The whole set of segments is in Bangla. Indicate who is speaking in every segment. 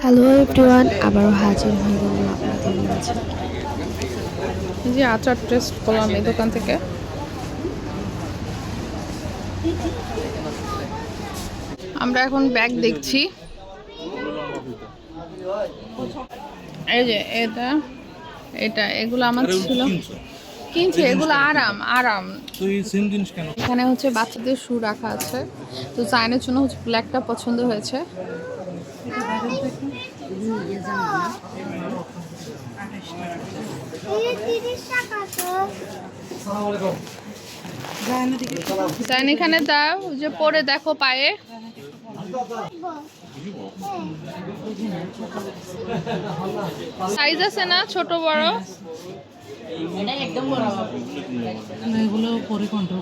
Speaker 1: হ্যালো এভরিওয়ান আবারও হাজির হয়ে গেলাম আপনাদের মাঝে।
Speaker 2: যে আচার টেস্ট করলাম এই দোকান থেকে। আমরা এখন ব্যাগ দেখছি। এই যে এটা এটা এগুলো আমার ছিল। কিনছে এগুলো আরাম আরাম।
Speaker 3: তো এই সেম জিনিস কেন?
Speaker 2: এখানে হচ্ছে বাচ্চাদের শু রাখা আছে। তো চায়নের জন্য হচ্ছে ব্ল্যাকটা পছন্দ হয়েছে। চায়ন এখানে দাও যে পরে দেখো পায়ে। সাইজ আছে না? ছোট বড়?
Speaker 4: এগুলো পরে কন্ট্রোল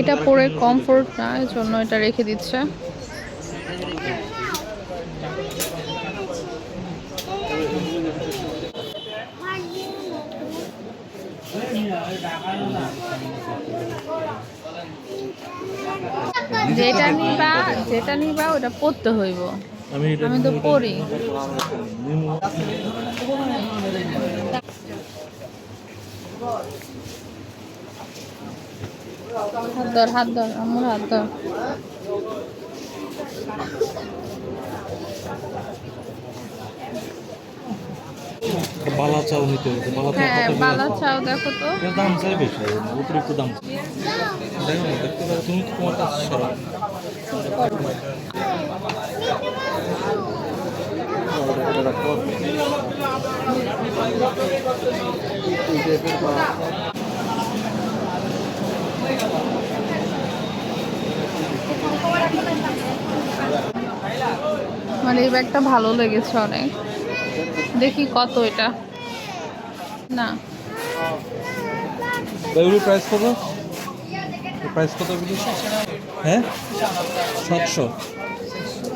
Speaker 2: এটা পরে কমফোর্ট না এর জন্য এটা রেখে দিচ্ছে। যেটা নিবা যেটা নিবা ওটা পড়তে হইব।
Speaker 3: আমি
Speaker 2: তো পড়ি হাত ধর হাত ধর আমার হাত ধর।
Speaker 3: বালা চাও নিতে হবে বালা চাও
Speaker 2: হ্যাঁ? বালা চাও দেখো তো।
Speaker 3: এর দাম চাই বেশি অতিরিক্ত দাম দেখো দেখতে পারো তুমি তোমার কাছে
Speaker 2: মানে এই ব্যাগটা ভালো লেগেছে অনেক। দেখি কত এটা। না।
Speaker 3: এগুলোর প্রাইস কত? প্রাইস কত হ্যাঁ? সাতশো।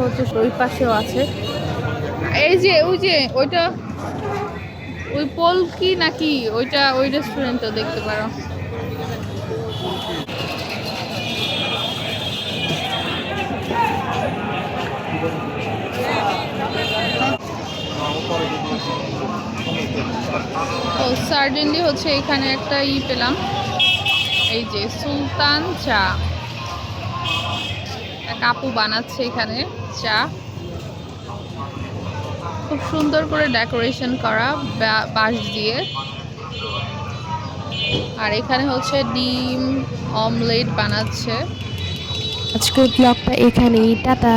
Speaker 2: হচ্ছে ওই পাশেও আছে। এই যে, ওই যে, ওইটা, ওই পোল কি নাকি? ওইটা ওই রেস্টুরেন্টও দেখতে পারো। ও সার্জেন্টলি হচ্ছে এখানে একটা ই পেলাম। এই যে, সুলতান চা। এক আপু বানাচ্ছে এখানে। চা খুব সুন্দর করে ডেকোরেশন করা বাঁশ দিয়ে। আর এখানে হচ্ছে ডিম অমলেট বানাচ্ছে।
Speaker 1: আজকের ব্লগটা এখানেই, টাটা।